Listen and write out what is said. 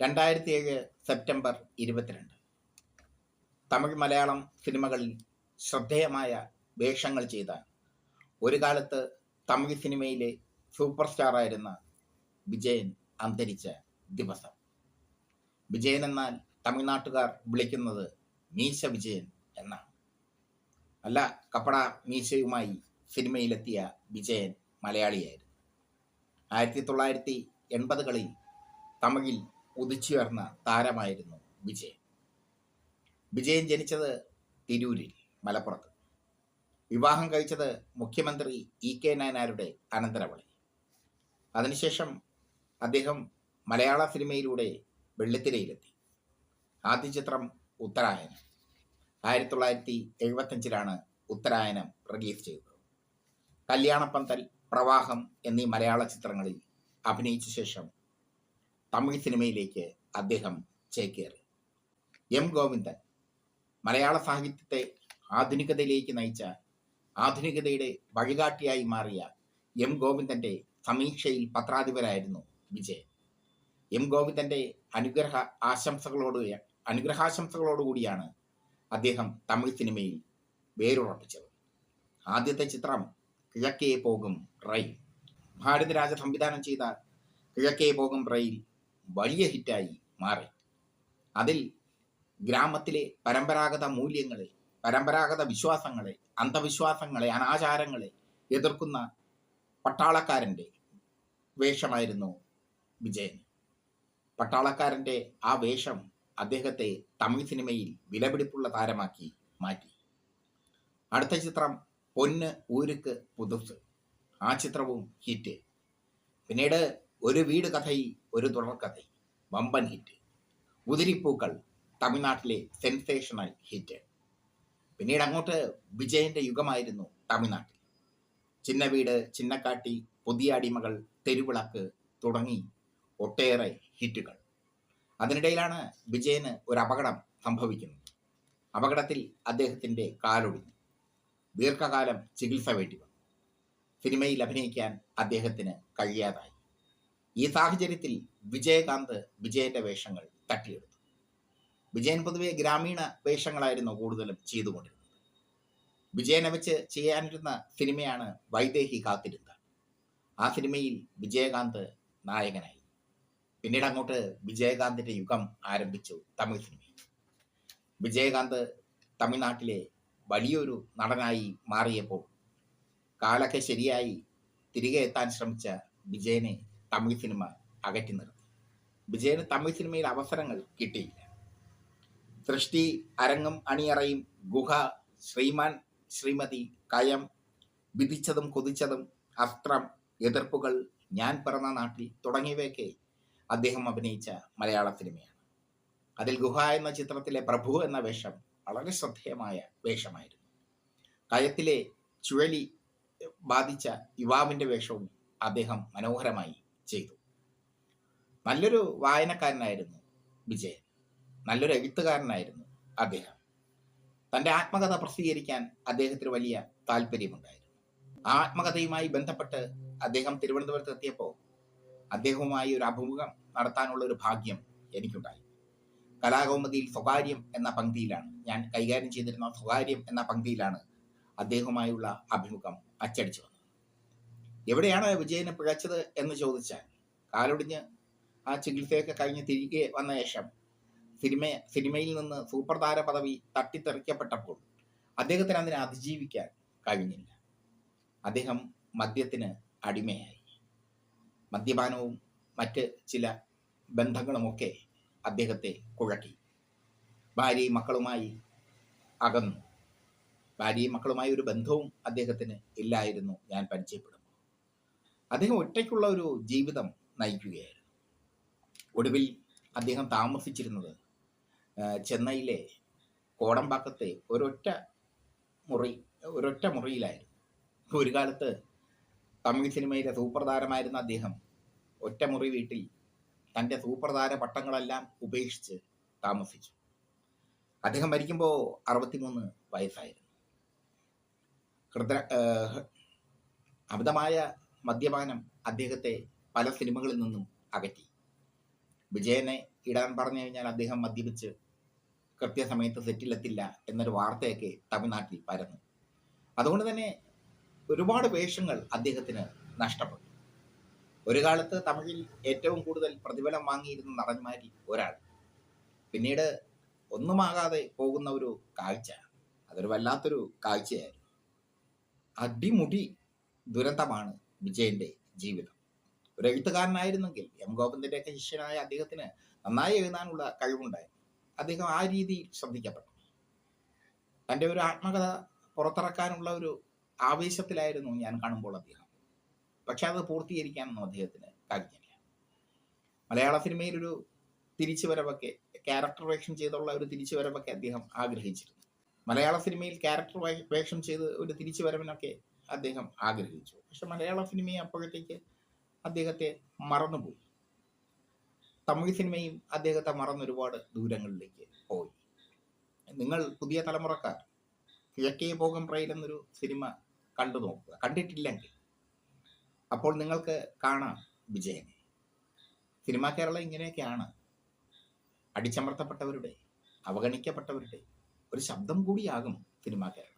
രണ്ടായിരത്തി ഏഴ് സെപ്റ്റംബർ ഇരുപത്തിരണ്ട്. തമിഴ് മലയാളം സിനിമകളിൽ ശ്രദ്ധേയമായ വേഷങ്ങൾ ചെയ്ത ഒരു കാലത്ത് തമിഴ് സിനിമയിലെ സൂപ്പർ സ്റ്റാർ ആയിരുന്ന വിജയൻ അന്തരിച്ച ദിവസം. വിജയൻ എന്നാൽ തമിഴ്നാട്ടുകാർ വിളിക്കുന്നത് മീശ വിജയൻ എന്നാണ്. അല്ല കപ്പട മീശയുമായി സിനിമയിലെത്തിയ വിജയൻ മലയാളിയായിരുന്നു. ആയിരത്തി തൊള്ളായിരത്തി എൺപതുകളിൽ തമിഴിൽ ഉദിച്ചുയർന്ന താരമായിരുന്നു വിജയൻ. വിജയൻ ജനിച്ചത് തിരൂരിൽ മലപ്പുറത്ത്. വിവാഹം കഴിച്ചത് മുഖ്യമന്ത്രി ഇ കെ നായനാരുടെ അനന്തരവളി അതിനുശേഷം അദ്ദേഹം മലയാള സിനിമയിലൂടെ വെള്ളിത്തിരയിലെത്തി. ആദ്യ ചിത്രം ഉത്തരായനം. ആയിരത്തി തൊള്ളായിരത്തി എഴുപത്തഞ്ചിലാണ് ഉത്തരായനം റിലീസ് ചെയ്തത്. കല്യാണപ്പന്തൽ പ്രവാഹം എന്നീ മലയാള ചിത്രങ്ങളിൽ അഭിനയിച്ച ശേഷം തമിഴ് സിനിമയിലേക്ക് അദ്ദേഹം ചേക്കേറി. എം ഗോവിന്ദൻ മലയാള സാഹിത്യത്തെ ആധുനികതയിലേക്ക് നയിച്ച ആധുനികതയുടെ വഴികാട്ടിയായി മാറിയ എം ഗോവിന്ദന്റെ സമീക്ഷയിൽ പത്രാധിപരായിരുന്നു വിജയൻ. എം ഗോവിന്ദന്റെ അനുഗ്രഹ ആശംസകളോട് അനുഗ്രഹാശംസകളോടുകൂടിയാണ് അദ്ദേഹം തമിഴ് സിനിമയിൽ വേരുറപ്പിച്ചത്. ആദ്യത്തെ ചിത്രം കിഴക്കേ പോകും റെയിൽ. ഭാരതരാജ സംവിധാനം ചെയ്ത കിഴക്കേ പോകും റെയിൽ വലിയ ഹിറ്റായി മാറി. അതിൽ ഗ്രാമത്തിലെ പരമ്പരാഗത മൂല്യങ്ങളെ പരമ്പരാഗത വിശ്വാസങ്ങളെ അന്ധവിശ്വാസങ്ങളെ അനാചാരങ്ങളെ എതിർക്കുന്ന പട്ടാളക്കാരന്റെ വേഷമായിരുന്നു വിജയൻ. പട്ടാളക്കാരന്റെ ആ വേഷം അദ്ദേഹത്തെ തമിഴ് സിനിമയിൽ വിലപിടിപ്പുള്ള താരമാക്കി മാറ്റി. അടുത്ത ചിത്രം പൊന്ന് ഊരുക്ക് പുതുസ്. ആ ചിത്രവും ഹിറ്റ് പിന്നീട് ഒരു വീട് കഥയിൽ ഒരു തുടർക്കഥയി വമ്പൻ ഹിറ്റ്. ഉതിരിപ്പൂക്കൾ തമിഴ്നാട്ടിലെ സെൻസേഷണൽ ഹിറ്റ്. പിന്നീട് അങ്ങോട്ട് വിജയന്റെ യുഗമായിരുന്നു തമിഴ്നാട്ടിൽ. ചിന്ന വീട് ചിന്നക്കാട്ടി പുതിയ അടിമകൾ തെരുവിളക്ക് തുടങ്ങി ഒട്ടേറെ ഹിറ്റുകൾ. അതിനിടയിലാണ് വിജയന് ഒരു അപകടം സംഭവിക്കുന്നത്. അപകടത്തിൽ അദ്ദേഹത്തിന്റെ കാലൊടിഞ്ഞു. ദീർഘകാലം ചികിത്സ വേണ്ടി വന്നു. സിനിമയിൽ അഭിനയിക്കാൻ അദ്ദേഹത്തിന് കഴിയാതായി. ഈ സാഹചര്യത്തിൽ വിജയകാന്ത് വിജയന്റെ വേഷങ്ങൾ തട്ടിയെടുത്തു. വിജയൻ പൊതുവെ ഗ്രാമീണ വേഷങ്ങളായിരുന്നു കൂടുതലും ചെയ്തുകൊണ്ടിരുന്നത്. വിജയനെ വെച്ച് ചെയ്യാനിരുന്ന സിനിമയാണ് വൈദേഹി കാത്തിരുന്ന ആ സിനിമയിൽ വിജയകാന്ത് നായകനായി. പിന്നീട് അങ്ങോട്ട് വിജയകാന്തിന്റെ യുഗം ആരംഭിച്ചു തമിഴ് സിനിമയിൽ. വിജയകാന്ത് തമിഴ്നാട്ടിലെ വലിയൊരു നടനായി മാറിയപ്പോൾ കാലൊക്കെ ശരിയായി തിരികെ എത്താൻ ശ്രമിച്ച വിജയനെ തമിഴ് സിനിമ അകറ്റി നിർത്തി. വിജയന് തമിഴ് സിനിമയിൽ അവസരങ്ങൾ കിട്ടിയില്ല. സൃഷ്ടി അരങ്ങും അണിയറയും ഗുഹ ശ്രീമാൻ ശ്രീമതി കയം വിധിച്ചതും കൊതിച്ചതും അസ്ത്രം എതിർപ്പുകൾ ഞാൻ പിറന്ന നാട്ടിൽ തുടങ്ങിയവയൊക്കെ അദ്ദേഹം അഭിനയിച്ച മലയാള സിനിമയാണ്. അതിൽ ഗുഹ എന്ന ചിത്രത്തിലെ പ്രഭു എന്ന വേഷം വളരെ ശ്രദ്ധേയമായ വേഷമായിരുന്നു. കയത്തിലെ ചുഴലി ബാധിച്ച യുവാവിന്റെ വേഷവും അദ്ദേഹം മനോഹരമായി ചെയ്തു. നല്ലൊരു വായനക്കാരനായിരുന്നു വിജയൻ. നല്ലൊരു എഴുത്തുകാരനായിരുന്നു അദ്ദേഹം. തന്റെ ആത്മകഥ പ്രസിദ്ധീകരിക്കാൻ അദ്ദേഹത്തിന് വലിയ താല്പര്യമുണ്ടായിരുന്നു. ആത്മകഥയുമായി ബന്ധപ്പെട്ട് അദ്ദേഹം തിരുവനന്തപുരത്ത് എത്തിയപ്പോൾ അദ്ദേഹവുമായി ഒരു അഭിമുഖം നടത്താനുള്ള ഒരു ഭാഗ്യം എനിക്കുണ്ടായി. കലാകൗമുദിയിൽ സ്വകാര്യം എന്ന പങ്ക്തിയിലാണ് ഞാൻ കൈകാര്യം ചെയ്തിരുന്ന സ്വകാര്യം എന്ന പങ്ക്തിയിലാണ് അദ്ദേഹവുമായുള്ള അഭിമുഖം അച്ചടിച്ചു വന്നത് എവിടെയാണ് വിജയനെ പിഴച്ചത് എന്ന് ചോദിച്ചാൽ കാലൊടിഞ്ഞ് ആ ചികിത്സയൊക്കെ കഴിഞ്ഞ് തിരികെ വന്ന ശേഷം സിനിമ സിനിമയിൽ നിന്ന് സൂപ്പർ താര പദവി തട്ടിത്തെറിക്കപ്പെട്ടപ്പോൾ അദ്ദേഹത്തിന് അതിനെ അതിജീവിക്കാൻ കഴിഞ്ഞില്ല. അദ്ദേഹം മദ്യത്തിന് അടിമയായി. മദ്യപാനവും മറ്റ് ചില ബന്ധങ്ങളുമൊക്കെ അദ്ദേഹത്തെ കുഴക്കി. ഭാര്യയും മക്കളുമായി അകന്നു. ഭാര്യയും മക്കളുമായി ഒരു ബന്ധവും അദ്ദേഹത്തിന് ഇല്ലായിരുന്നു. ഞാൻ പരിചയപ്പെടുമ്പോൾ അദ്ദേഹം ഒറ്റയ്ക്കുള്ള ഒരു ജീവിതം നയിക്കുകയായിരുന്നു. ഒടുവിൽ അദ്ദേഹം താമസിച്ചിരുന്നത് ചെന്നൈയിലെ കോടമ്പാക്കത്തെ ഒരൊറ്റ മുറി ഒരൊറ്റ മുറിയിലായിരുന്നു. ഒരു കാലത്ത് തമിഴ് സിനിമയിലെ സൂപ്പർ താരമായിരുന്ന അദ്ദേഹം ഒറ്റമുറി വീട്ടിൽ തന്റെ സൂപ്പർ താര പട്ടങ്ങളെല്ലാം ഉപേക്ഷിച്ച് താമസിച്ചു. അദ്ദേഹം മരിക്കുമ്പോൾ അറുപത്തിമൂന്ന് വയസ്സായിരുന്നു. ഹൃദയ അമിതമായ മദ്യപാനം അദ്ദേഹത്തെ പല സിനിമകളിൽ നിന്നും അകറ്റി. വിജയനെ ഇടാൻ പറഞ്ഞു കഴിഞ്ഞാൽ അദ്ദേഹം മദ്യപിച്ച് കൃത്യസമയത്ത് സെറ്റിലെത്തില്ല എന്നൊരു വാർത്തയൊക്കെ തമിഴ്നാട്ടിൽ പരന്നു. അതുകൊണ്ട് തന്നെ ഒരുപാട് വേഷങ്ങൾ അദ്ദേഹത്തിന് നഷ്ടപ്പെട്ടു. ഒരു കാലത്ത് തമിഴിൽ ഏറ്റവും കൂടുതൽ പ്രതിഫലം വാങ്ങിയിരുന്ന നടന്മാരിൽ ഒരാൾ. പിന്നീട് ഒന്നുമാകാതെ പോകുന്ന ഒരു കാഴ്ച അതൊരു വല്ലാത്തൊരു കാഴ്ചയായിരുന്നു. അടിമുടി ദുരന്തമാണ് വിജയന്റെ ജീവിതം. ഒരു എഴുത്തുകാരനായിരുന്നെങ്കിൽ എം ഗോവിന്ദന്റെയൊക്കെ ശിഷ്യനായ അദ്ദേഹത്തിന് നന്നായി എഴുതാനുള്ള കഴിവുണ്ടായിരുന്നു അദ്ദേഹം ആ രീതിയിൽ ശ്രദ്ധിക്കപ്പെട്ടു. തന്റെ ഒരു ആത്മകഥ പുറത്തിറക്കാനുള്ള ഒരു ആവേശത്തിലായിരുന്നു ഞാൻ കാണുമ്പോൾ അദ്ദേഹം. പക്ഷെ അത് പൂർത്തീകരിക്കാനൊന്നും അദ്ദേഹത്തിന് കഴിഞ്ഞില്ല. മലയാള സിനിമയിൽ ഒരു തിരിച്ചുവരവൊക്കെ ക്യാരക്ടർ വേഷം ചെയ്തുള്ള ഒരു തിരിച്ചുവരവൊക്കെ അദ്ദേഹം ആഗ്രഹിച്ചിരുന്നു. മലയാള സിനിമയിൽ ക്യാരക്ടർ വേഷം ചെയ്ത് ഒരു തിരിച്ചുവരവിനൊക്കെ അദ്ദേഹം ആഗ്രഹിച്ചു. പക്ഷെ മലയാള സിനിമയെ അപ്പോഴത്തേക്ക് അദ്ദേഹത്തെ മറന്നുപോയി. തമിഴ് സിനിമയും അദ്ദേഹത്തെ മറന്ന് ഒരുപാട് ദൂരങ്ങളിലേക്ക് പോയി. നിങ്ങൾ പുതിയ തലമുറക്കാർ കിഴക്കേ പോകം പ്രൈൽ എന്നൊരു സിനിമ കണ്ടു നോക്കുക. കണ്ടിട്ടില്ലെങ്കിൽ അപ്പോൾ നിങ്ങൾക്ക് കാണാം വിജയനെ സിനിമാ കേരളം ഇങ്ങനെയൊക്കെയാണ്. അടിച്ചമർത്തപ്പെട്ടവരുടെ അവഗണിക്കപ്പെട്ടവരുടെ ഒരു ശബ്ദം കൂടിയാകും സിനിമാ കേരളം.